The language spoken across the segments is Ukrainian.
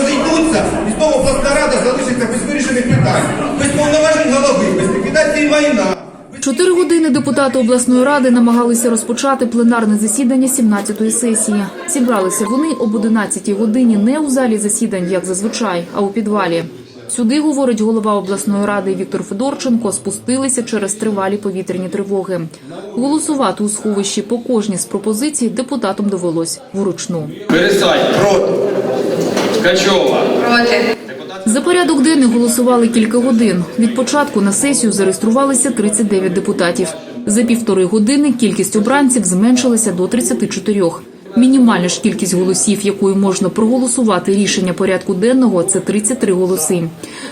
розійдуться, і знову обласна рада залишиться без вирішених питань, без повноважень голови, без ліквідації майна. Чотири години депутати обласної ради намагалися розпочати пленарне засідання 17-ї сесії. Зібралися вони об 11-й годині не у залі засідань, як зазвичай, а у підвалі. Сюди, говорить голова обласної ради Віктор Федорченко, спустилися через тривалі повітряні тривоги. Голосувати у сховищі по кожній з пропозицій депутатам довелось вручну. Пересадь. Проти. Ткачова. За порядок денний голосували кілька годин. Від початку на сесію зареєструвалися 39 депутатів. За півтори години кількість обранців зменшилася до 34. Мінімальна ж кількість голосів, якою можна проголосувати рішення порядку денного, це 33 голоси.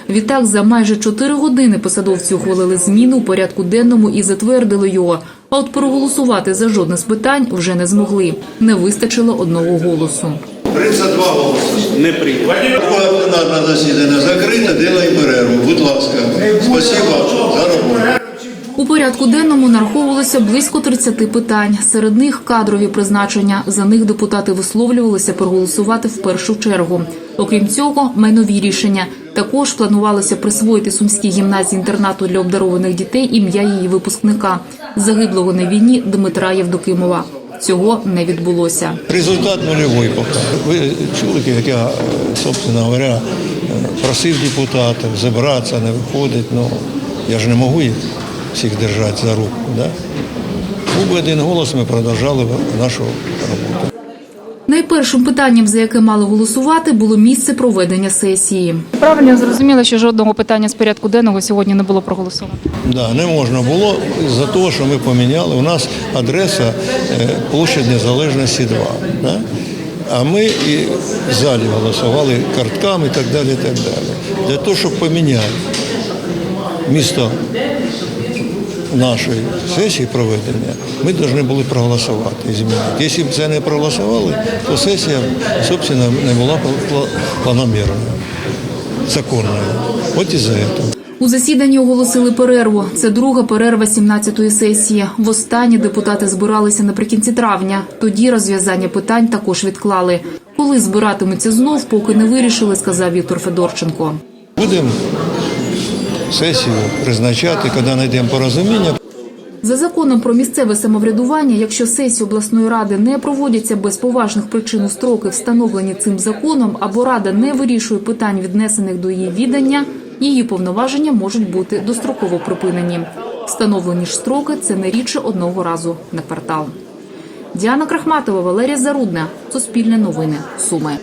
Відтак, за майже 4 години посадовці ухвалили зміни у порядку денному і затвердили його. А от проголосувати за жодне з питань вже не змогли. Не вистачило одного голосу. 32 голоси. Не. Друге пленарне засідання закрите, делаємо перерву. Будь ласка. Спасибо за роботу. У порядку денному нараховувалося близько 30 питань. Серед них кадрові призначення. За них депутати висловлювалися проголосувати в першу чергу. Окрім цього, майнові рішення. Також планувалося присвоїти сумській гімназії інтернату для обдарованих дітей ім'я її випускника, загиблого на війні Дмитра Євдокимова. Цього не відбулося. Результат нульовий поки. Ви чули, як я, собственно говоря, просив депутатів забиратися, не виходить. Ну, я ж не можу їх всіх держати за руку. Да? Був один голос, ми продовжали нашу роботу. Найпершим питанням, за яке мали голосувати, було місце проведення сесії. Правильно зрозуміла, що жодного питання з порядку денного сьогодні не було проголосовано. Да, не можна було за того, що ми поміняли. У нас адреса е, площадь Незалежності 2. Да? А ми і в залі голосували картками і так далі. І так далі. Для того, щоб поміняти місто нашої сесії проведення, ми повинні були проголосувати і змінити. Якщо б це не проголосували, то сесія, собственно, не була пла- планомірною, законною. От і за цього. У засіданні оголосили перерву. Це друга перерва 17-ї сесії. Востаннє депутати збиралися наприкінці травня. Тоді розв'язання питань також відклали. Коли збиратимуться знов, поки не вирішили, сказав Віктор Федорченко. Будемо сесію призначати, коли знайдемо порозуміння. За законом про місцеве самоврядування, якщо сесії обласної ради не проводяться без поважних причин у строки, встановлені цим законом, або рада не вирішує питань, віднесених до її відання, її повноваження можуть бути достроково припинені. Встановлені ж строки це не рідше одного разу на квартал. Діана Крахматова, Валерія Зарудна, Суспільне новини, Суми.